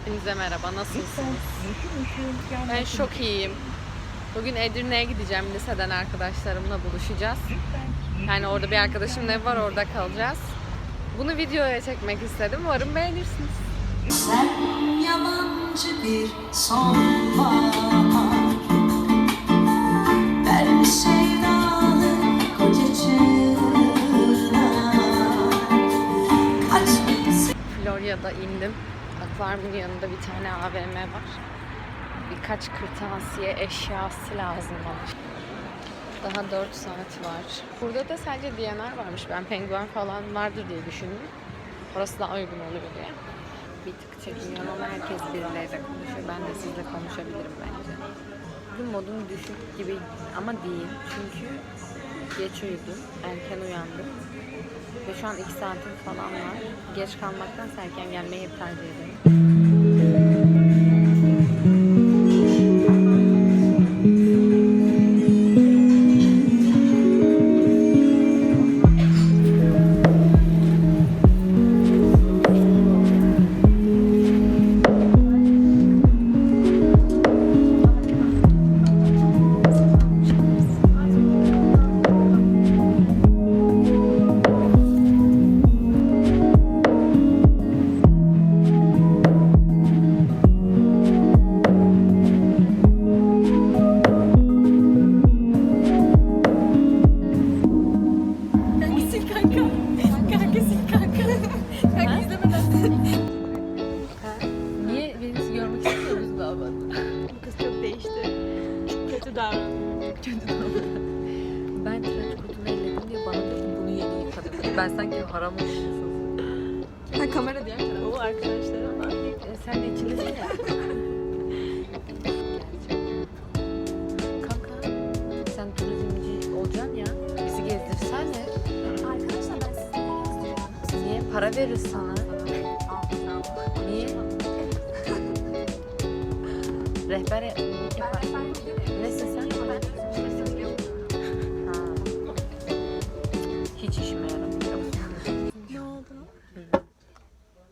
Hepinize merhaba. Nasılsınız? Ben çok iyiyim. Bugün Edirne'ye gideceğim. Liseden arkadaşlarımla buluşacağız. Yani orada bir arkadaşımın evi var. Orada kalacağız. Bunu videoya çekmek istedim. Umarım beğenirsiniz. Sen yalancı bir sonbahar Ben sevdalı kocacığına Kaç Florya'da indim. Akvaryumun yanında bir tane AVM var. Birkaç kırtasiye eşyası lazım bana. Daha 4 saat var. Burada da sadece DNR varmış. Ben penguen falan vardır diye düşündüm. Orası daha uygun oluyor diye. Bir tık çekiniyorum ama herkes birileriyle konuşuyor. Ben de sizle konuşabilirim bence. Bugün modum düşük gibi ama değil. Çünkü geç uyudum. Erken uyandım. Ve şu an 2 saatim falan var. Geç kalmaktansa erken gelmeyi hep tercih ederim. Para veririz sana. Niye? Rehber yapar. Nesin sen? Ha. Hiç işime yaramıyor. Ne oldu?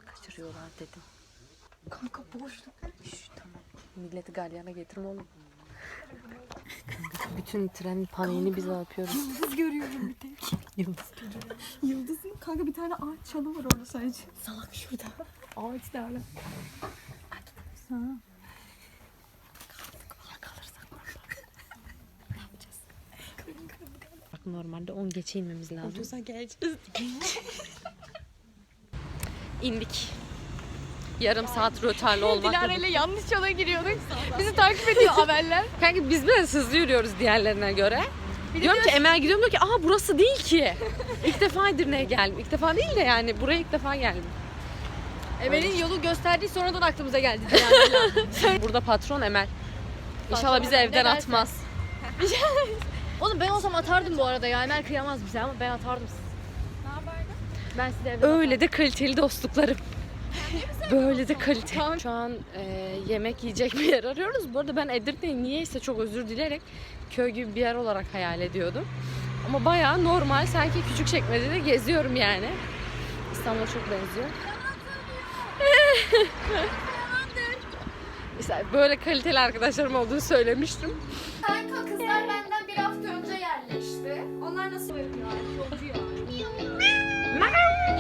Kaçırıyorlar dedim. Kanka boşluk. Şş, tamam. Milleti galyana getirme oğlum. Bütün tren paniğini biz yapıyoruz. Yıldız görüyorum bir tek. Yıldız. Yıldız mı? Kanka bir tane ağaç çalı var orada sadece. Salak şurada. Ağaç nerede? Ha. Bak normalde 10 geçe inmemiz lazım. Ucuza geleceğiz. İndik. Yarım saat rötarlı olmakla. Dilara ile yanlış yola giriyorduk. Bizi takip ediyor haberler. Kanka biz biraz hızlı yürüyoruz diğerlerine göre. diyorum ki Emel gidiyorum diyor ki aa burası değil ki. İlk defa Edirne'ye geldim. İlk defa değil de yani buraya ilk defa geldim. Emel'in yolu gösterdiği sonradan aklımıza geldi Dilara. Burada patron Emel. İnşallah bizi evden ne atmaz. Oğlum ben olsam atardım bu arada ya. Emel kıyamaz bize ama ben atardım sizi. Ne yapardın? Ben sizi evden Öyle de kaliteli dostluklarım. Böyle de kaliteli. Şu an e, yemek yiyecek bir yer arıyoruz. Bu arada ben Edirne'yi niyeyse çok özür dilerek köy gibi bir yer olarak hayal ediyordum. Ama bayağı normal sanki küçük çekmecede geziyorum yani. İstanbul'a çok benziyor. İşte böyle kaliteli arkadaşlarım olduğunu söylemiştim. Kanka kızlar benden bir hafta önce yerleşti. Onlar nasıl yapıyor?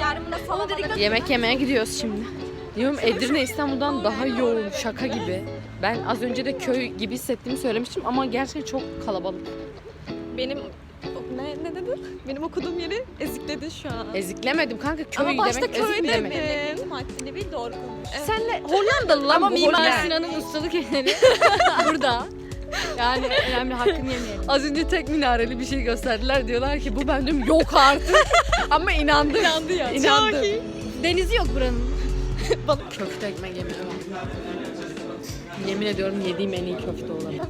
Yarın buna falan dedik. Yemek yemeye gidiyoruz şimdi. Diyorum Edirne İstanbul'dan daha yoğun şaka gibi. Ben az önce de köy gibi hissettiğimi söylemiştim ama gerçekten çok kalabalık. Benim ne ne dedi? Benim okuduğum yeri ezikledin şu an. Eziklemedim kanka köy Ama başta demek köy ezik demek. dedim. Haddini bil doğru konuş. Senle Hollandalı lan Ama bu Mimar Hollanda. Sinan'ın ustalık eseri burada. Yani önemli hakkını yemeyelim. Az önce tek minareli bir şey gösterdiler. Diyorlar ki bu ben diyorum yok artık. ama inandım. İnandı ya. İnandım. Çok iyi. Denizi yok buranın. Köfte ekmek bak. Yemin ediyorum yediğim en iyi köfte olabilir.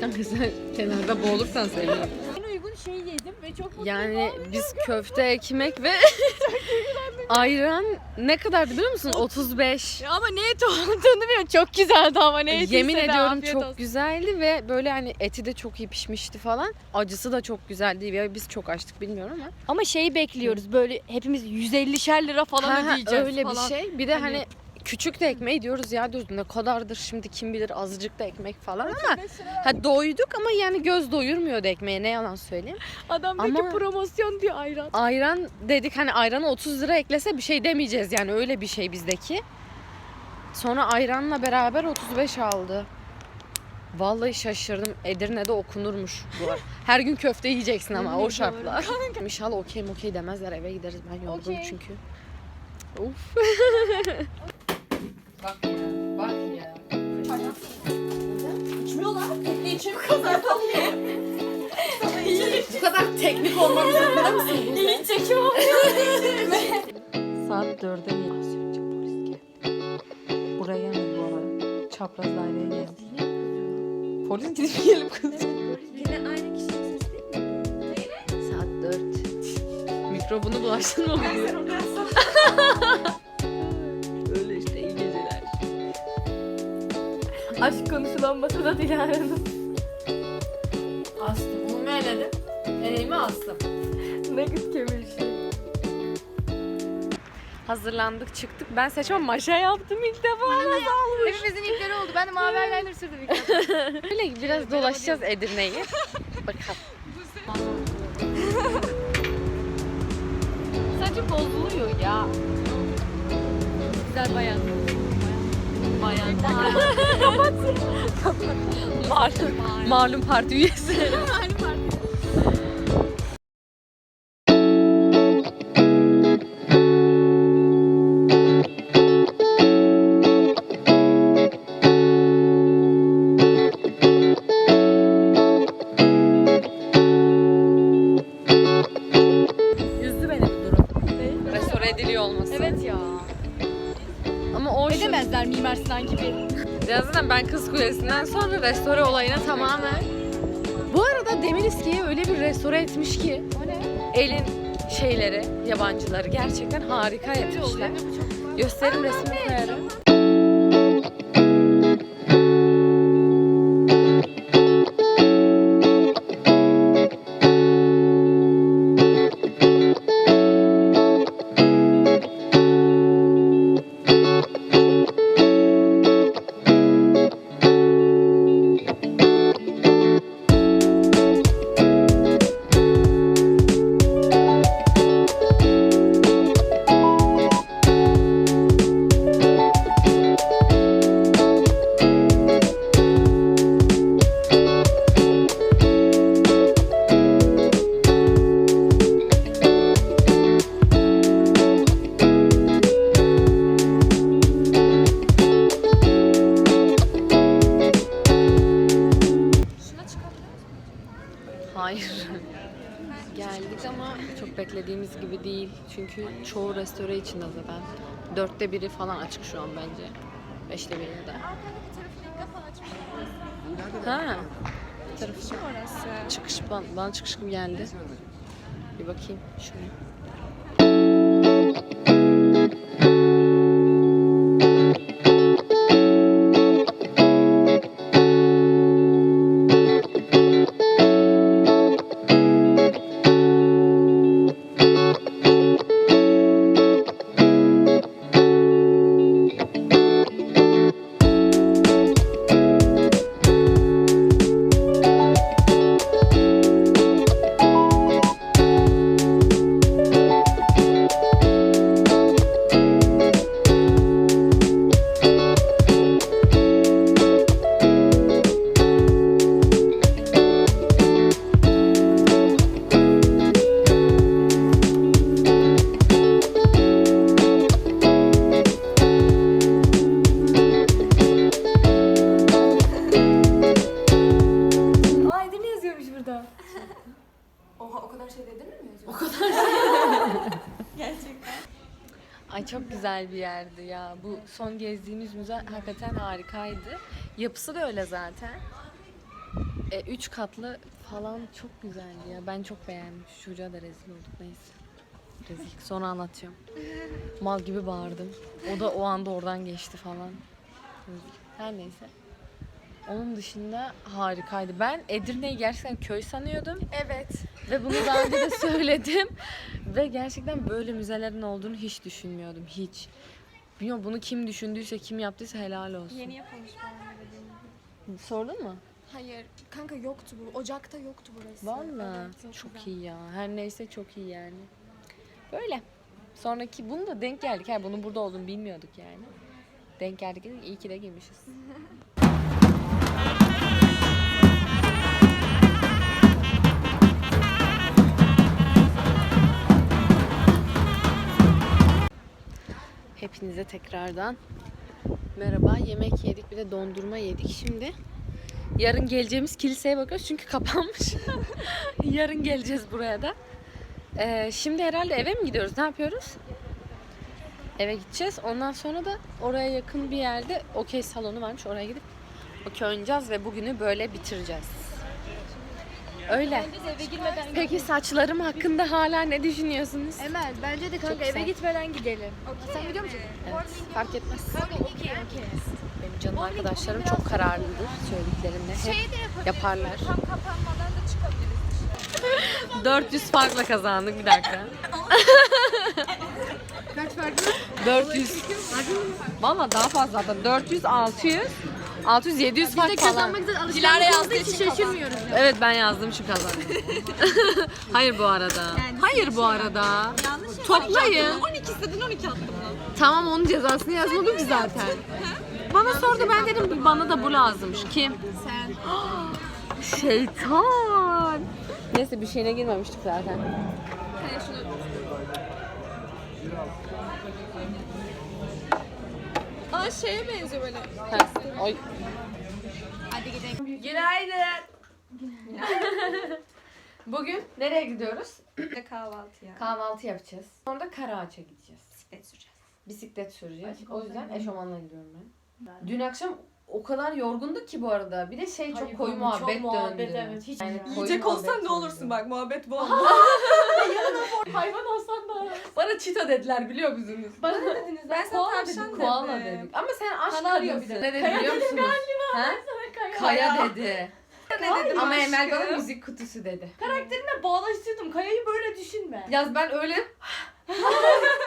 Kanka sen kenarda boğulursan sevinirim. En uygun şeyi yedim ve çok mutluyum. Yani biz köfte ekmek ve ayran ne kadardı biliyor musun? 35. Ya ama ne et olduğunu bilmiyorum. Çok güzeldi ama ne etiyse Yemin de ediyorum afiyet çok olsun. güzeldi ve böyle hani eti de çok iyi pişmişti falan. Acısı da çok güzeldi ve biz çok açtık bilmiyorum ama. Ama şeyi bekliyoruz böyle hepimiz 150'şer lira falan Ha, ha, ödeyeceğiz öyle falan. bir şey. Bir de Hani- hani küçük de ekmeği diyoruz ya diyoruz ne kadardır şimdi kim bilir azıcık da ekmek falan ama ha doyduk ama yani göz doyurmuyordu ekmeğe ne yalan söyleyeyim. Adamdaki Ama- promosyon diyor ayran. Ayran dedik hani ayranı 30 lira eklese bir şey demeyeceğiz yani öyle bir şey bizdeki. Sonra ayranla beraber 35 aldı. Vallahi şaşırdım. Edirne'de okunurmuş bu Her gün köfte yiyeceksin ama o şartlar. İnşallah okey okey demezler eve gideriz. Ben yorgunum Okey. çünkü. Uf. bak ya. Bak ya. İçmiyorlar. Tekne için bu kadar Bu kadar teknik olmak zorunda mısın? İyi çekim. Saat 4'e geliyor. Az önce polis geldi. Buraya gelmedi bu arada. Çapraz daireye geldi. Polis gidip gelip kız. Yine aynı sesi değil mi? Saat 4. Mikrobunu bulaştırma Aşk konuşulan masada Dilara'nın. Astım. Bunu eledim? Eleğimi astım. Nugget kemirişi. Hazırlandık çıktık. Ben seçmem maşa yaptım ilk defa. Hepimizin ilkleri oldu. Ben de mavi eyeliner sürdüm ilk defa. Böyle biraz dolaşacağız Edirne'yi. Bakalım. Saçı bozuluyor ya. Güzel bayan. Bayan. Malum, malum parti üyesi. Üzdü Kulesi'nden sonra restore olayına tamamen... Bu arada Demir İski'yi öyle bir restore etmiş ki O ne? elin şeyleri, yabancıları gerçekten harika etmişler. Gösterim resmini koyarım. Çünkü çoğu restore içinde zaten. Dörtte biri falan açık şu an bence. Beşte biri de. Ha. Tarafı Orası. çıkış bana, bana çıkış gibi geldi. Bir bakayım şuraya. Güzel bir yerdi ya. Bu son gezdiğimiz müze hakikaten harikaydı. Yapısı da öyle zaten. E, üç katlı falan çok güzeldi ya. Ben çok beğendim. Çocuğa da rezil olduk neyse. Rezil. Sonra anlatıyorum. Mal gibi bağırdım. O da o anda oradan geçti falan. Rezil. Her neyse. Onun dışında harikaydı. Ben Edirne'yi gerçekten köy sanıyordum. Evet. Ve bunu daha önce de söyledim. Ve gerçekten böyle müzelerin olduğunu hiç düşünmüyordum. Hiç. Bilmiyorum bunu kim düşündüyse, kim yaptıysa helal olsun. Yeni yapılmış bana dediğim gibi. Sordun mu? Hayır kanka yoktu bu. Ocakta yoktu burası. Valla Evet, çok iyi ya. Her neyse çok iyi yani. Böyle. Sonraki bunu da denk geldik. Ha, bunun burada olduğunu bilmiyorduk yani. Denk geldik. dedik, İyi ki de girmişiz. Hepinize tekrardan merhaba. Yemek yedik bir de dondurma yedik. Şimdi yarın geleceğimiz kiliseye bakıyoruz çünkü kapanmış. yarın geleceğiz buraya da. Ee, şimdi herhalde eve mi gidiyoruz? Ne yapıyoruz? Eve gideceğiz. Ondan sonra da oraya yakın bir yerde okey salonu varmış. Oraya gidip okey oynayacağız ve bugünü böyle bitireceğiz. Öyle. Eve Peki saçlarım hakkında hala ne düşünüyorsunuz? Emel bence de Çok kanka eve güzel. gitmeden gidelim. Sen biliyor musun? Evet, fark etmez. Okey okey. Benim canım arkadaşlarım çok kararlıdır söylediklerinde. Hep Şey yaparlar. Tam kapanmadan da çıkabiliriz. 400 farkla kazandık bir dakika. Kaç farklı? 400. Valla daha fazla zaten. 400, 600, 600, 700 fark falan. Dilara yazdığı için şaşırmıyoruz. Evet ben yazdım şu kazandım. Hayır bu arada. Hayır bu arada. Toplayın. 12 istedin 12 attım lan. Tamam onun cezasını yazmadım ki zaten. Bana sordu ben dedim bana da bu lazımmış. Kim? Sen. Şeytan. Neyse bir şeyine girmemiştik zaten. Aa şeye benziyor böyle. Ha, oy. Günaydın. Bugün nereye gidiyoruz? Kahvaltıya. Kahvaltı yapacağız. Sonra da Karaağaç'a gideceğiz. Bisiklet süreceğiz. Bisiklet süreceğiz. O yüzden eşofmanla gidiyorum ben. Dün akşam o kadar yorgunduk ki bu arada. Bir de şey çok koyu muhabbet döndü. Hiç Yani koyu Yiyecek olsan muhabbet ne olursun döndü. bak muhabbet bu. Hayvan olsan da. Bana çita dediler biliyor musunuz? Bana ne dediniz? Ben sana tavşan dedim. Koala dedik. Ama sen aşk Kanarya de. Ne dedi biliyor musunuz? Ha? Kaya dedi. Ne dedim Ama Emel bana müzik kutusu dedi. Karakterime bağlaştırdım. Kayayı böyle düşünme. Yaz ben öyle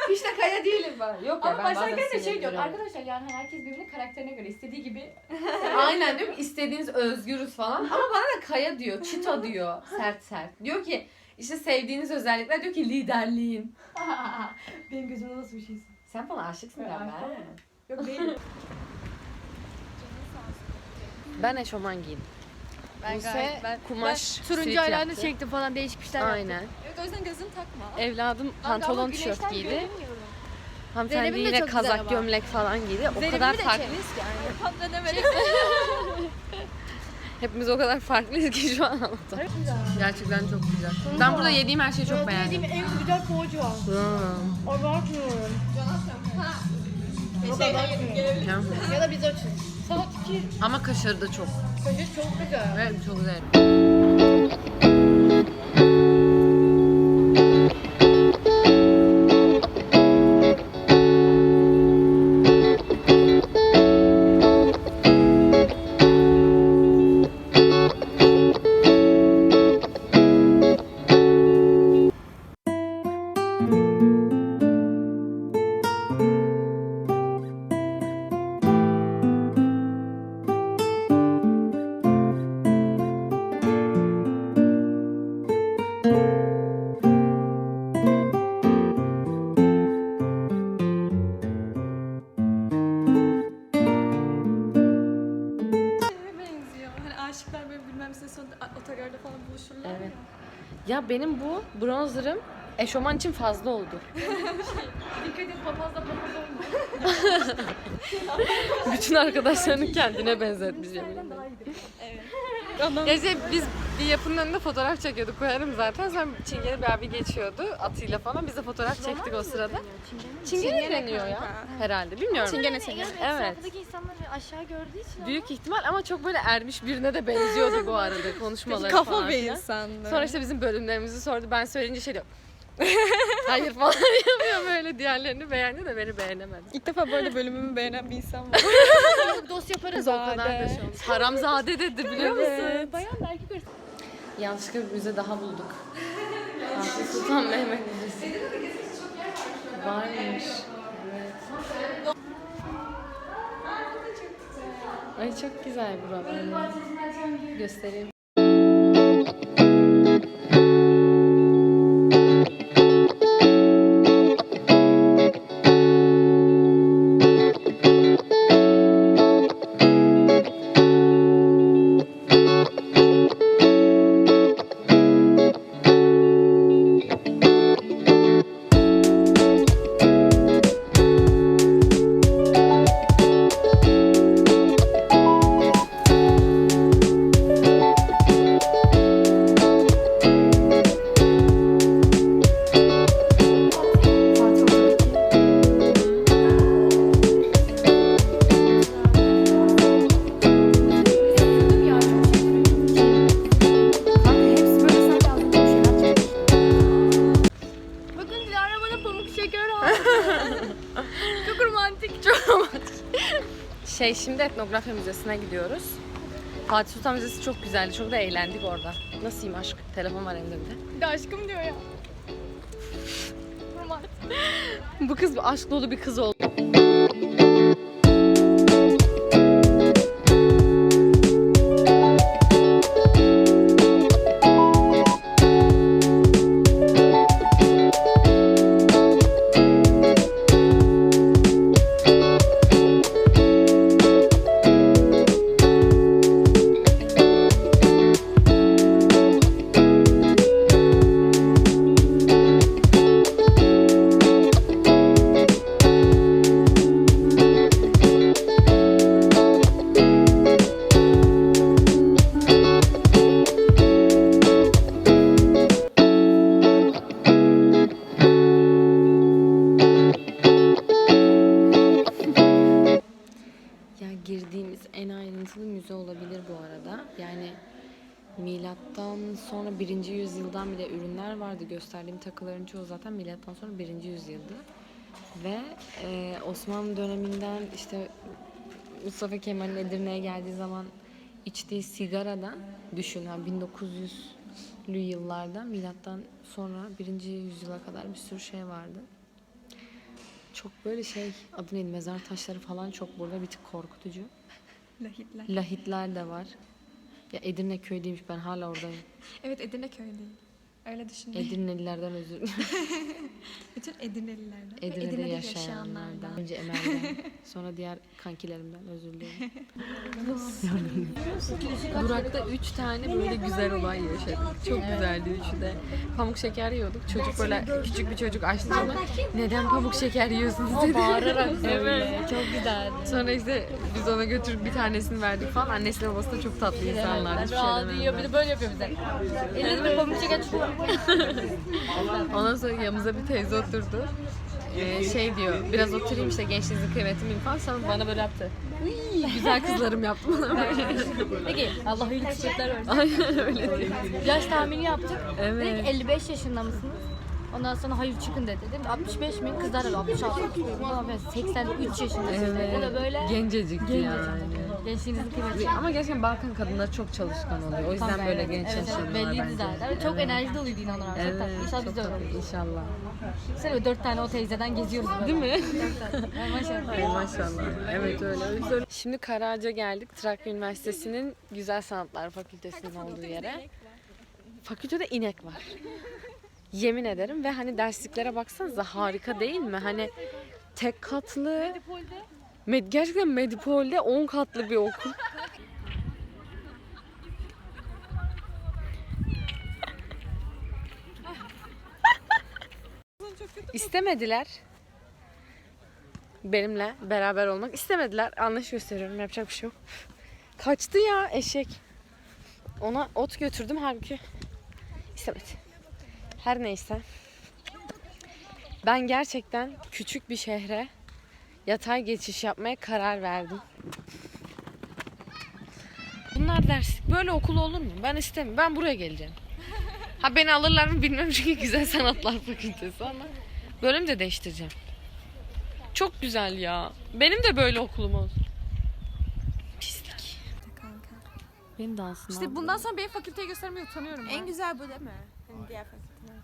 hiç de kaya değilim ben. Yok ya Ama ben bazen başlarken de şey diyor. sinirleniyorum. Arkadaşlar yani herkes birbirinin karakterine göre istediği gibi. Aynen diyorum istediğiniz özgürüz falan. Ama bana da kaya diyor, çita diyor. Sert sert. Diyor ki işte sevdiğiniz özellikler diyor ki liderliğin. Benim gözümde nasıl bir şeysin? Sen bana aşıksın Ben galiba. aşığım. Yok değilim. Ben eşofman giydim. Ben Buse gayet- ben- kumaş Ben turuncu sweat ayağını yaptı. çektim falan değişik bir şeyler yaptım. Aynen. Evet o yüzden gözünü takma. Evladım pantolon tişört giydi. Hanımefendi Zeynep'in de yine çok güzel kazak ama. gömlek falan giydi. O Zeynep'in kadar de farklıyız çek. ki. Deme. Hepimiz o kadar farklıyız ki şu an anlatamam. Gerçekten çok güzel. Ben burada yediğim her şeyi çok beğendim. Yediğim en güzel poğaça. Abartmıyorum. Şey, hayır, gelebilir. Ya da biz açız. Saat 2. Ama kaşarı da çok. Kaşık çok güzel. Evet çok güzel. Buluşurlar Evet. ya. Benim bu bronzerım eşofman için fazla oldu. Dikkat et papazla papaz olma. Bütün arkadaşlarını kendine benzetmiş yemin ederim. Ya işte biz bir yapının önünde fotoğraf çekiyorduk koyarım zaten. Sonra Çingene bir abi geçiyordu atıyla falan. Biz de fotoğraf çektik o sırada. Çingene deniyor ya herhalde. Bilmiyorum. Çingene çingene. Evet. Etrafındaki insanları aşağı gördüğü için Büyük ihtimal ama çok böyle ermiş birine de benziyordu bu arada konuşmaları Kafa falan bir filan. insandı. Sonra işte bizim bölümlerimizi sordu. Ben söyleyince şey diyor. Hayır falan yapıyor böyle. Diğerlerini beğendi de beni beğenemedi. İlk defa böyle bölümümü beğenen bir insan var. dost yaparız O kadar da şey olmuş. Haramzade dedi biliyor musun? Bayan da erkek arası yanlışlıkla bir daha bulduk. Fatih Sultan Mehmet Müzesi. Varmış. Evet. Ay çok güzel buralar. Göstereyim. Şey şimdi etnografya müzesine gidiyoruz. Fatih Sultan Müzesi çok güzeldi. Çok da eğlendik orada. Nasılyım aşk? Telefon var elimde bir de. Bir de aşkım diyor ya. Bu kız aşk dolu bir kız oldu. Milattan sonra 1. yüzyıldan bile ürünler vardı. Gösterdiğim takıların çoğu zaten milattan sonra 1. yüzyıldı. Ve e, Osmanlı döneminden işte Mustafa Kemal'in Edirne'ye geldiği zaman içtiği sigaradan düşün ha 1900'lü yıllarda milattan sonra 1. yüzyıla kadar bir sürü şey vardı. Çok böyle şey adı neydi mezar taşları falan çok burada bir tık korkutucu. Lahitler. Lahitler de var. Ya Edirne köydeymiş ben hala oradayım. Evet Edirne köyündeyim. Öyle düşün. Edirnelilerden özür dilerim. Bütün Edirnelilerden. ve Edirne'de yaşayanlardan. Önce Emel'den sonra diğer kankilerimden özür dilerim. Durakta üç tane böyle güzel olay yaşadık. Çok güzeldi üçü de. Pamuk şeker yiyorduk. Çocuk böyle küçük bir çocuk açtı sonra neden pamuk şeker yiyorsunuz dedi. Bağırarak evet. Çok güzeldi. Sonra işte biz ona götürüp bir tanesini verdik falan. Annesiyle babası da çok tatlı insanlar. Hiçbir şey demem ben. böyle yapıyor bize. Elinde pamuk şeker çıkıyor. Ondan sonra yanımıza bir teyze oturdu. Ee, şey diyor, biraz oturayım işte gençliğinizin kıymetini bilin falan. Sonra bana böyle yaptı. Uy, güzel kızlarım yaptı bana böyle. Peki Allah iyilik çiçekler versin. Aynen öyle diyor. Yaş tahmini yaptık. Evet. Dedik 55 yaşında mısınız? Ondan sonra hayır çıkın dedi. Dedim 65 mi? Kızlar da 66. Ulan ben 83 yaşındasınız dedi. O da böyle Gencecikti yani. gençliğinizin kıymeti. Ama gerçekten Balkan kadınları çok çalışkan oluyor. O yüzden böyle genç evet, yaşlanıyorlar evet, belliydi bence. zaten. Ve çok enerji doluydu inanın Evet, tatlı. İnşallah biz de öyle tatlı. oluruz. İnşallah. Sen dört tane o teyzeden geziyoruz böyle. Değil mi? Maşallah. Maşallah. Evet öyle. Şimdi Karaağaç'a geldik. Trakya Üniversitesi'nin Güzel Sanatlar Fakültesi'nin olduğu yere. Fakültede inek var. Yemin ederim ve hani dersliklere baksanıza harika değil mi? Hani tek katlı Med gerçekten Medipol'de 10 katlı bir okul. İstemediler. Benimle beraber olmak istemediler. Anlayış gösteriyorum. Yapacak bir şey yok. Kaçtı ya eşek. Ona ot götürdüm halbuki istemedi. Her neyse. Ben gerçekten küçük bir şehre yatay geçiş yapmaya karar verdim. Bunlar ders. Böyle okul olur mu? Ben istemiyorum. Ben buraya geleceğim. Ha beni alırlar mı bilmiyorum çünkü Güzel Sanatlar Fakültesi ama bölüm de değiştireceğim. Çok güzel ya. Benim de böyle okulum olsun. Pislik. Benim dansım. İşte bundan sonra benim fakülteyi göstermeye utanıyorum. En güzel bu değil mi? Hani diğer fakülteler.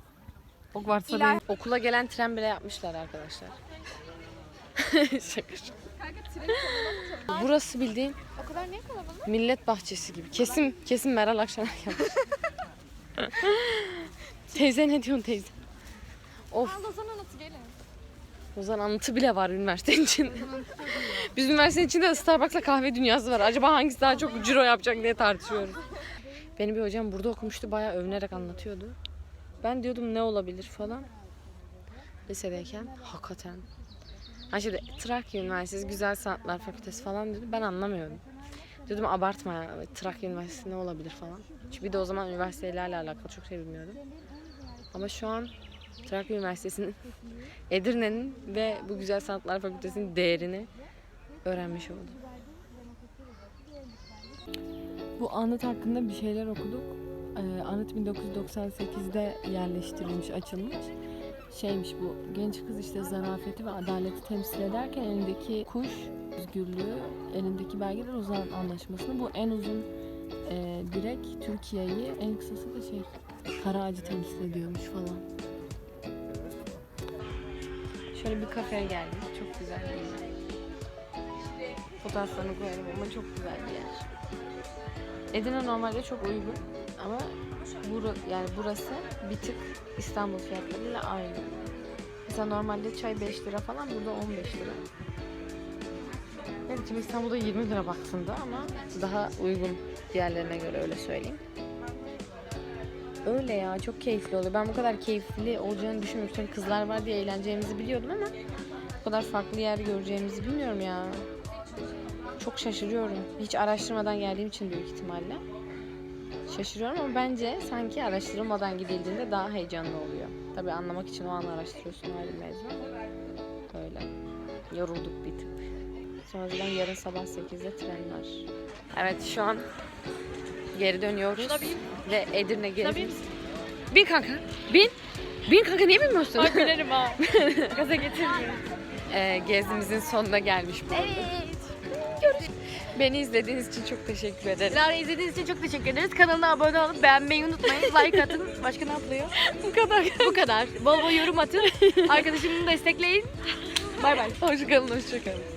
Hogwarts'a değil. Okula gelen tren bile yapmışlar arkadaşlar. Şaka. Burası bildiğin O kadar niye kalabalık? Millet bahçesi gibi. Kesin kesin Meral Akşener yapmış. teyze ne diyorsun teyze? Of. Lozan anlatı gelin. Ozan anıtı bile var üniversitenin içinde. Biz üniversitenin içinde Starbucks'la kahve dünyası var. Acaba hangisi daha çok ciro yapacak diye tartışıyoruz. Benim bir hocam burada okumuştu. Bayağı övünerek anlatıyordu. Ben diyordum ne olabilir falan. Lisedeyken hakikaten. Ha şimdi Trakya Üniversitesi Güzel Sanatlar Fakültesi falan dedi. Ben anlamıyordum. Dedim abartma ya. Trakya Üniversitesi ne olabilir falan. Çünkü bir de o zaman üniversitelerle alakalı çok şey bilmiyordum. Ama şu an Trakya Üniversitesi'nin Edirne'nin ve bu Güzel Sanatlar Fakültesi'nin değerini öğrenmiş oldum. Bu anıt hakkında bir şeyler okuduk. Ee, anıt 1998'de yerleştirilmiş, açılmış. Şeymiş bu genç kız işte zarafeti ve adaleti temsil ederken elindeki kuş özgürlüğü, elindeki belgeler Lozan Anlaşması'nı. Bu en uzun e, direk Türkiye'yi, en kısası da şey kara ağacı temsil ediyormuş falan. Şöyle bir kafeye geldim. Çok güzel bir yer. Fotoğraflarını koyarım ama çok güzel bir yer. Edirne normalde çok uygun ama bura, yani burası bir tık İstanbul fiyatlarıyla aynı. Mesela normalde çay 5 lira falan burada 15 lira. Evet şimdi İstanbul'da 20 lira baktığında ama daha uygun diğerlerine göre öyle söyleyeyim. Öyle ya çok keyifli oluyor. Ben bu kadar keyifli olacağını düşünmüyorum. Kızlar var diye eğleneceğimizi biliyordum ama bu kadar farklı yer göreceğimizi bilmiyorum ya. Çok şaşırıyorum. Hiç araştırmadan geldiğim için büyük ihtimalle. Şaşırıyorum ama bence sanki araştırılmadan gidildiğinde daha heyecanlı oluyor. Tabii anlamak için o an araştırıyorsun ayrı mevzu ama öyle. Yorulduk bir tık. Sonradan yarın sabah 8'de tren var. Evet şu an geri dönüyoruz. Ve Edirne gezimiz. Bin kanka. Bin. Bin kanka niye binmiyorsun? Ay binerim ha. Gaza getirmiyorum. Ee, gezimizin sonuna gelmiş bu. Evet. Beni izlediğiniz için çok teşekkür ederim. Dilara izlediğiniz için çok teşekkür ederiz. Kanalına abone olup beğenmeyi unutmayın. Like atın. Başka ne yapılıyor? Bu kadar. Bu kadar. Bol bol yorum atın. Arkadaşımı destekleyin. Bay bay. Hoşçakalın, hoşçakalın.